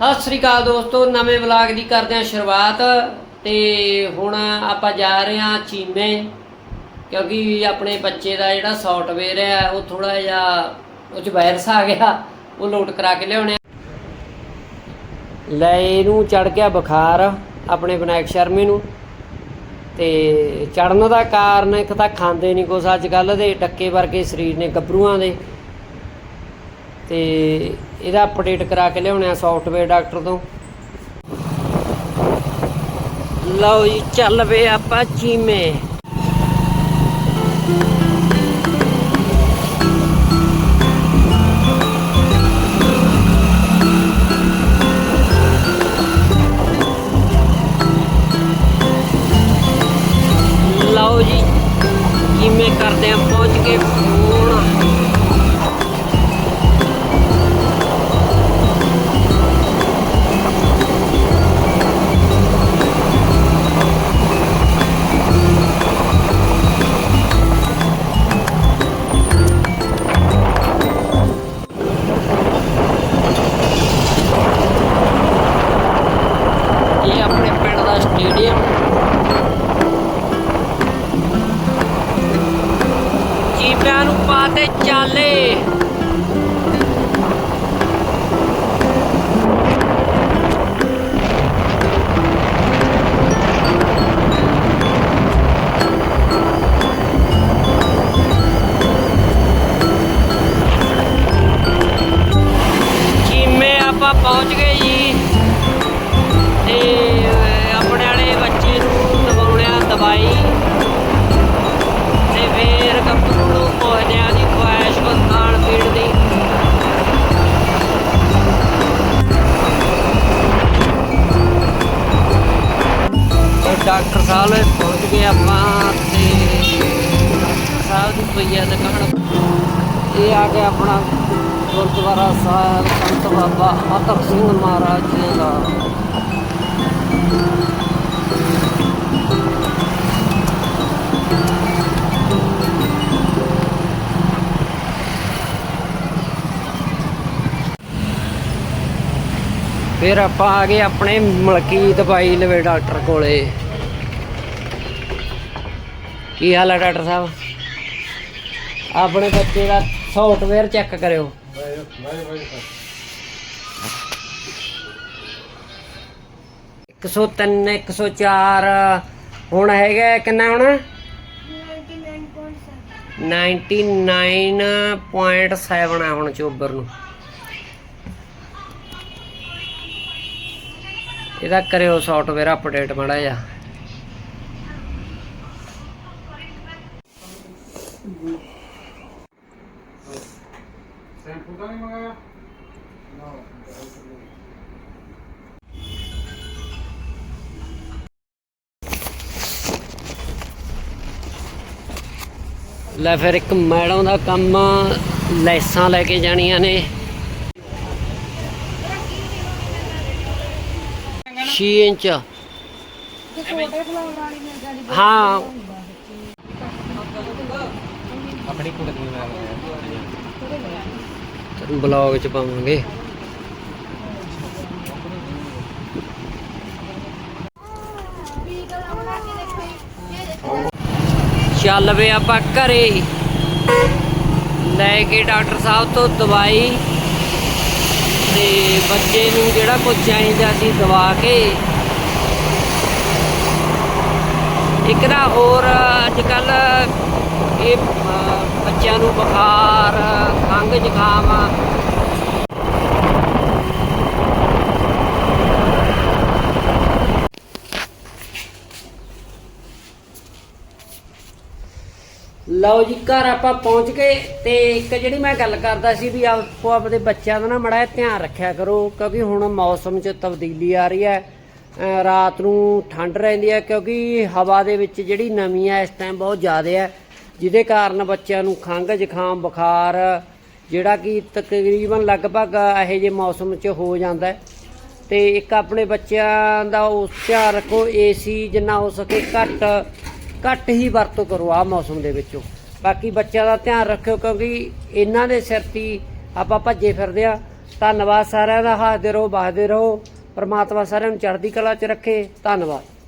ਸਤਿ ਸ੍ਰੀ ਅਕਾਲ ਦੋਸਤੋ, ਨਵੇਂ ਵਲੌਗ ਦੀ ਕਰਦੇ ਹਾਂ ਸ਼ੁਰੂਆਤ ਤੇ ਹੁਣ ਆਪਾਂ ਜਾ ਰਹੇ ਹਾਂ ਚੀਮੇ, ਕਿਉਂਕਿ ਆਪਣੇ ਬੱਚੇ ਦਾ ਜਿਹੜਾ ਸੌਫਟਵੇਅਰ ਹੈ, ਉਹ ਥੋੜਾ ਜਿਹਾ ਉਹ ਚ ਵਾਇਰਸ ਆ ਗਿਆ, ਉਹ ਲੋਡ ਕਰਾ ਕੇ ਲਿਆਉਣੇ ਆ। ਲੈ ਇਹਨੂੰ ਚੜ ਗਿਆ ਬੁਖਾਰ, ਆਪਣੇ ਵਿਨਾਇਕ ਸ਼ਰਮੇ ਨੂੰ ਤੇ ਚੜਨ ਦਾ ਕਾਰਨ ਇੱਕ ਤਾਂ ਖਾਂਦੇ ਨਹੀਂ ਕੁਛ ਅੱਜ ਕੱਲ ਦੇ, ਡੱਕੇ ਵਰਗੇ ਸਰੀਰ ਨੇ ਗੱਭਰੂਆਂ ਦੇ ਤੇ ਇਹਦਾ ਅਪਡੇਟ ਕਰਾ ਕੇ ਲਿਆਉਣੇ ਆ ਸੌਫਟਵੇਅਰ ਡਾਕਟਰ ਤੋਂ। ਲਓ ਜੀ, ਚੱਲ ਵੇ ਆਪਾਂ ਚੀਮੇ। ਲਓ ਜੀ ਕਿਵੇਂ ਕਰਦੇ ਆ ਪਹੁੰਚ ਕੇ। ਤੇ ਚਾਲੇ ਆਪਾਂ ਤੇ ਸਾਹਿਬ ਦੀ ਪਈਆ ਦੁਕਾਨ ਇਹ ਆ ਗਿਆ ਆਪਣਾ ਗੁਰਦੁਆਰਾ ਸਾਹਿਬ ਸੰਤ ਬਾਬਾ ਅਤਰ ਸਿੰਘ ਮਹਾਰਾਜ ਜੀ ਦਾ ਫਿਰ ਆਪਾਂ ਆ ਗਏ ਆਪਣੇ ਮਲਕੀਤ ਬਾਈ ਲਵੇ ਡਾਕਟਰ ਕੋਲੇ। ਕੀ ਹਾਲ ਹੈ ਡਾਕਟਰ ਸਾਹਿਬ? ਆਪਣੇ ਬੱਚੇ ਦਾ ਸੌਫਟਵੇਅਰ ਚੈੱਕ ਕਰਿਓ। ਇੱਕ ਸੌ ਤਿੰਨ, ਇੱਕ ਸੌ ਚਾਰ, ਹੁਣ ਹੈਗਾ ਕਿੰਨਾ ਹੁਣ? 99.7 ਆ ਹੁਣ ਚੋਬਰ ਨੂੰ। ਇਹਦਾ ਕਰਿਓ ਸੌਫਟਵੇਅਰ ਅਪਡੇਟ ਮਾੜਾ ਜਿਹਾ। ਸ਼ੈਂਪੂ ਤਾਂ ਨਹੀਂ ਮੰਗਾਇਆ ਲੈ ਫਿਰ ਇੱਕ ਮੈਡਮ ਦਾ ਕੰਮ ਲੈਸਾਂ ਲੈ ਕੇ ਜਾਣੀਆਂ ਨੇ। 6 ਇੰਚ। ਹਾਂ। ਆਪਣੀ ਕੁੜੀ ਨੂੰ ਤੈਨੂੰ ਬਲੌਗ ਚ ਪਾਵਾਂਗੇ। ਚੱਲ ਵੇ ਆਪਾਂ ਘਰੇ। ਲੈ ਕੇ ਡਾਕਟਰ ਸਾਹਿਬ ਤੋਂ ਦਵਾਈ। ਤੇ ਬੱਚੇ ਨੂੰ ਜਿਹੜਾ ਕੁਝ ਚਾਹੀਦਾ ਸੀ ਦਵਾ ਕੇ। ਇੱਕ ਨਾ ਹੋਰ ਅੱਜ ਕੱਲ ਇਹ ਬੱਚਿਆਂ ਨੂੰ ਬੁਖਾਰ, ਖੰਘ ਜ਼ੁਕਾਮ ਲਓ ਜੀ, ਘਰ ਆਪਾਂ ਪਹੁੰਚ ਗਏ ਤੇ ਇੱਕ ਜਿਹੜੀ ਮੈਂ ਗੱਲ ਕਰਦਾ ਸੀ ਵੀ ਆਪੋ ਆਪਦੇ ਬੱਚਿਆਂ ਦਾ ਨਾ ਮੜਾ ਧਿਆਨ ਰੱਖਿਆ ਕਰੋ, ਕਿਉਂਕਿ ਹੁਣ ਮੌਸਮ 'ਚ ਤਬਦੀਲੀ ਆ ਰਹੀ ਹੈ। ਰਾਤ ਨੂੰ ਠੰਡ ਰਹਿੰਦੀ ਹੈ, ਕਿਉਂਕਿ ਹਵਾ ਦੇ ਵਿੱਚ ਜਿਹੜੀ ਨਮੀ ਹੈ ਇਸ ਟਾਈਮ ਬਹੁਤ ਜ਼ਿਆਦਾ ਹੈ, ਜਿਹਦੇ ਕਾਰਨ ਬੱਚਿਆਂ ਨੂੰ ਖੰਘ, ਜ਼ੁਕਾਮ, ਬੁਖਾਰ, ਜਿਹੜਾ ਕਿ ਤਕਰੀਬਨ ਲਗਭਗ ਇਹੋ ਜਿਹੇ ਮੌਸਮ 'ਚ ਹੋ ਜਾਂਦਾ ਹੈ। ਤੇ ਇੱਕ ਆਪਣੇ ਬੱਚਿਆਂ ਦਾ ਉਸ ਧਿਆਨ ਰੱਖੋ, ਏਸੀ ਜਿੰਨਾ ਹੋ ਸਕੇ ਘੱਟ ਘੱਟ ਹੀ ਵਰਤੋਂ ਕਰੋ ਆ ਮੌਸਮ ਦੇ ਵਿੱਚੋਂ। ਬਾਕੀ ਬੱਚਿਆਂ ਦਾ ਧਿਆਨ ਰੱਖਿਓ ਕਿਉਂਕਿ ਇਹਨਾਂ ਦੇ ਸਿਰ 'ਤੇ ਆਪਾਂ ਭੱਜੇ ਫਿਰਦੇ ਆ ਧੰਨਵਾਦ ਸਾਰਿਆਂ ਦਾ ਹੱਸਦੇ ਰਹੋ ਬਾਹਦੇ ਰਹੋ। ਪਰਮਾਤਮਾ ਸਾਰਿਆਂ ਨੂੰ ਚੜ੍ਹਦੀ ਕਲਾ 'ਚ ਰੱਖੇ। ਧੰਨਵਾਦ।